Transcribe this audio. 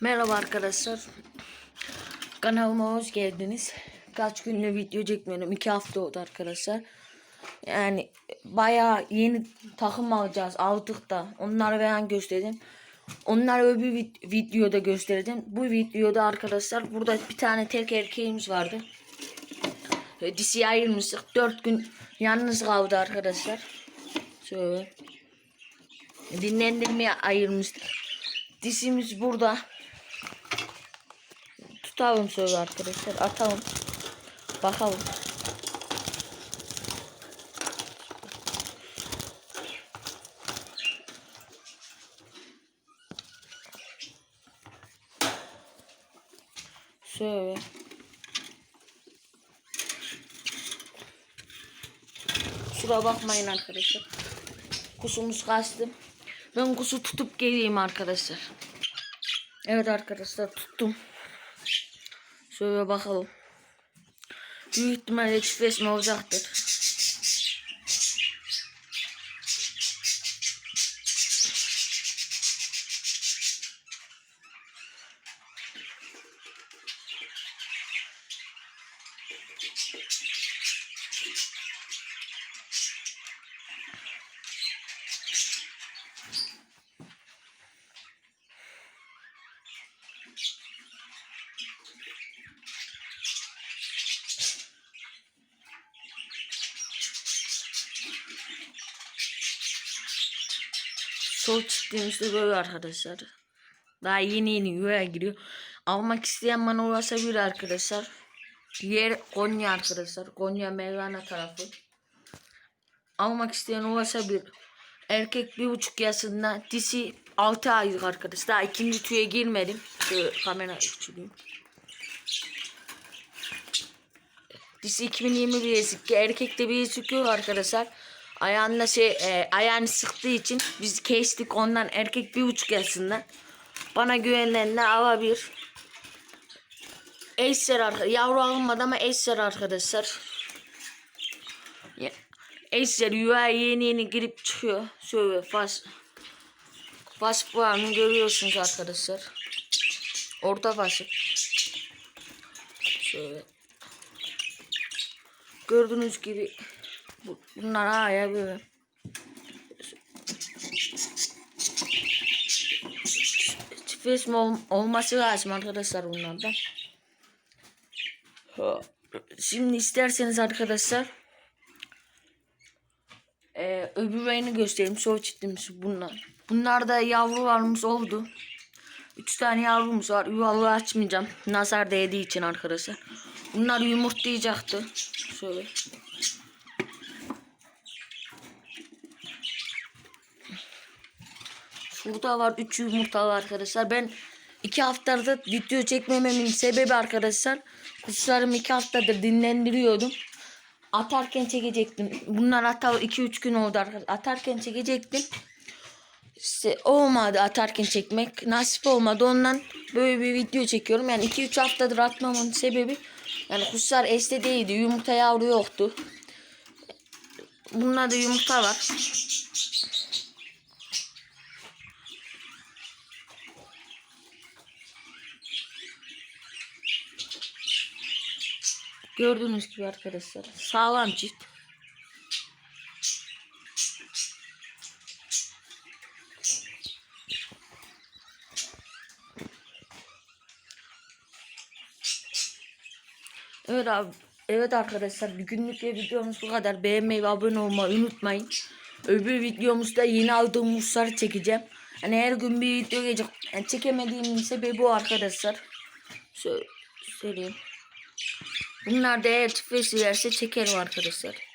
Merhaba arkadaşlar. Kanalıma hoş geldiniz. Kaç gündür video çekmiyorum. iki hafta oldu arkadaşlar. Yani bayağı yeni takım alacağız. Aldık da. Onları ben gösterdim. Onları öbür vid- videoda gösterdim. Bu videoda arkadaşlar burada bir tane tek erkeğimiz vardı. E, Dişi ayırmıştık. Dört gün yalnız kaldı arkadaşlar. Şöyle. Dinlendirmeye ayırmıştık. Dişimiz burada. Tutalım şöyle arkadaşlar. Atalım. Bakalım. Şöyle. Kusura bakmayın arkadaşlar. Kusumuz kaçtı. Ben kusu tutup geleyim arkadaşlar. Evet arkadaşlar tuttum. Şöyle bakalım. Büyük ihtimalle çiftleşme olacaktır. Sol çıktığımızda böyle arkadaşlar. Daha yeni yeni yuvaya giriyor. Almak isteyen bana ulaşabilir arkadaşlar. Yer Konya arkadaşlar. Konya Mevlana tarafı. Almak isteyen ulaşabilir. Erkek bir buçuk yaşında. Dişi 6 aylık arkadaş. Daha ikinci tüye girmedim. Şöyle kamera küçüleyim. Dişi 2021 eski. Erkekte bir çıkıyor arkadaşlar. Ayağında şey e, ayağını sıktığı için biz kestik ondan erkek bir buçuk yaşında. Bana güvenenler alabilir. Eşler arkadaşlar. Yavru alınmadı ama eşler arkadaşlar. Eşler yuvaya yeni yeni girip çıkıyor. Şöyle fas. Fas puanını görüyorsunuz arkadaşlar. Orta fası. Şöyle. Gördüğünüz gibi bu- bunlar hala böyle. Çiftleşme ol- olması lazım arkadaşlar bunlardan. Ha, Şimdi isterseniz arkadaşlar ee, öbür rayını göstereyim. Sol çiftimiz bunlar. Bunlarda yavrularımız oldu. Üç tane yavrumuz var. Yuvalı açmayacağım. Nazar değdiği için arkadaşlar. Bunlar yumurtlayacaktı. Şöyle. Şurada var 3 yumurta var arkadaşlar. Ben 2 haftadır video çekmememin sebebi arkadaşlar. Kuşlarımı 2 haftadır dinlendiriyordum. Atarken çekecektim. Bunlar hatta 2-3 gün oldu arkadaşlar. Atarken çekecektim. İşte olmadı atarken çekmek. Nasip olmadı. Ondan böyle bir video çekiyorum. Yani 2-3 haftadır atmamın sebebi yani kuşlar değildi. Yumurta yavru yoktu. Bunlarda yumurta var. Gördüğünüz gibi arkadaşlar. Sağlam çift. Evet abi. Evet arkadaşlar bugünlük de videomuz bu kadar. Beğenmeyi ve abone olmayı unutmayın. Öbür videomuzda yeni aldığım muzları çekeceğim. Hani her gün bir video gelecek. Yani çekemediğimin sebebi bu arkadaşlar. Söyleyeyim. Bunlar da eğer çiftleşirlerse çekerim arkadaşlar.